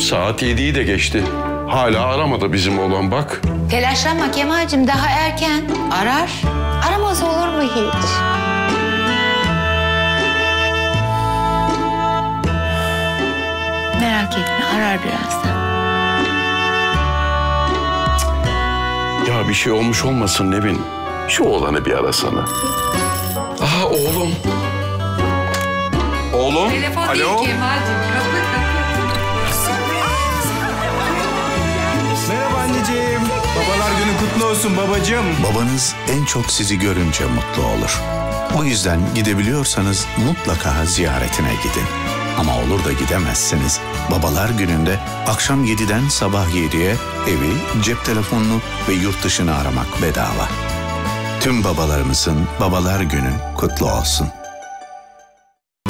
Saat yediyi de geçti. Hala aramadı bizim oğlan bak. Telaşlanma Kemal'cim daha erken. Arar. Aramaz olur mu hiç? Merak etme arar birazdan. Ya bir şey olmuş olmasın Nevin. Şu oğlanı bir arasana. Aha oğlum. Oğlum. Alo. Merhaba anneciğim. Babalar günü kutlu olsun babacığım. Babanız en çok sizi görünce mutlu olur. O yüzden gidebiliyorsanız mutlaka ziyaretine gidin. Ama olur da gidemezseniz babalar gününde akşam 7'den sabah 7'ye evi, cep telefonunu ve yurt dışını aramak bedava. Tüm babalarımızın babalar günü kutlu olsun.